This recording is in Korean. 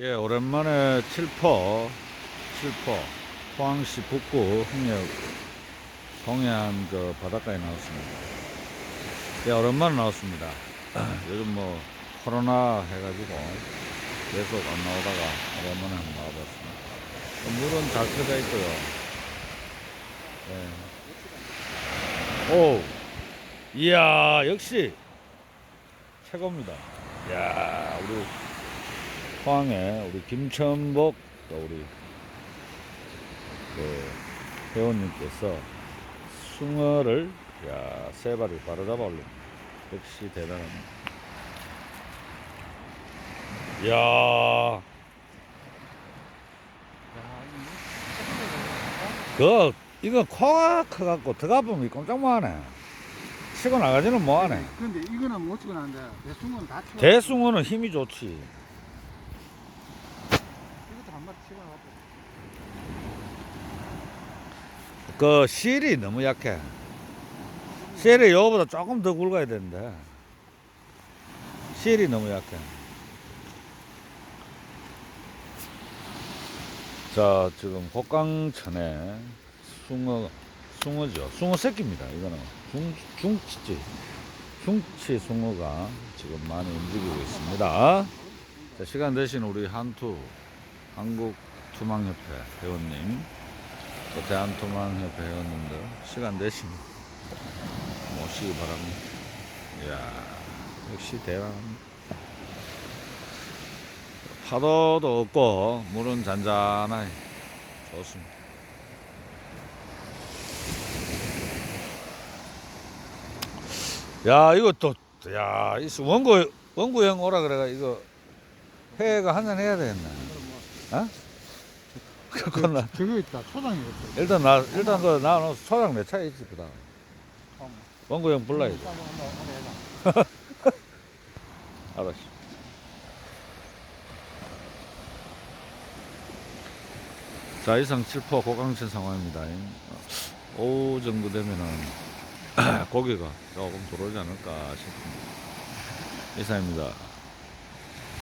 예, 오랜만에 칠포, 칠포, 포항시 북구 흥역 동해안 그 바닷가에 나왔습니다. 예, 오랜만에 나왔습니다. 요즘 뭐 코로나 해가지고 계속 안 나오다가 오랜만에 한번 나와봤습니다. 물은 잘 켜져 있고요. 예. 오, 이야, 역시 최고입니다. 이야, 우리 포항에 우리 김천복 또 우리 그 회원님께서 숭어를 야, 세 마리 바로 잡아 올린 역시 대단합니다. 이야, 그 이거 코가 커갖고 들어가 보면 꼼짝 못하네. 치고 나가지는 못하네. 근데 이거는 못 치고 나는데 대충은 다 치고 대숭어는 힘이 좋지. 이것도 한 마리 치고 나갔고 그 실이 너무 약해. 실이 요거보다 조금 더 굵어야 되는데 실이 너무 약해. 자 지금 곡강천에 숭어 숭어죠. 숭어 새끼입니다. 이거는 중 중치지 중치 숭어가 지금 많이 움직이고 있습니다. 자, 시간 되신 우리 한투 한국 투망협회 회원님 또 대한토망협회 회원님들 시간 되시면 모시기 바랍니다. 이야, 역시 대단합니다. 파도도 없고 물은 잔잔하니 좋습니다. 야, 이거 또, 야, 이 원고, 원고 형 오라 그래가 이거 회가 한잔 해야 되겠네. 어? 그건 나, 저기 있다 초장이 있다 일단 나 일단 그 나는 소장 내 차에 있지 그다. 원구 형 불러야 돼. 알았어. 자 이상 7포 고강천 상황입니다. 오후 정도 되면은 고기가 조금 들어오지 않을까 싶습니다. 이상입니다.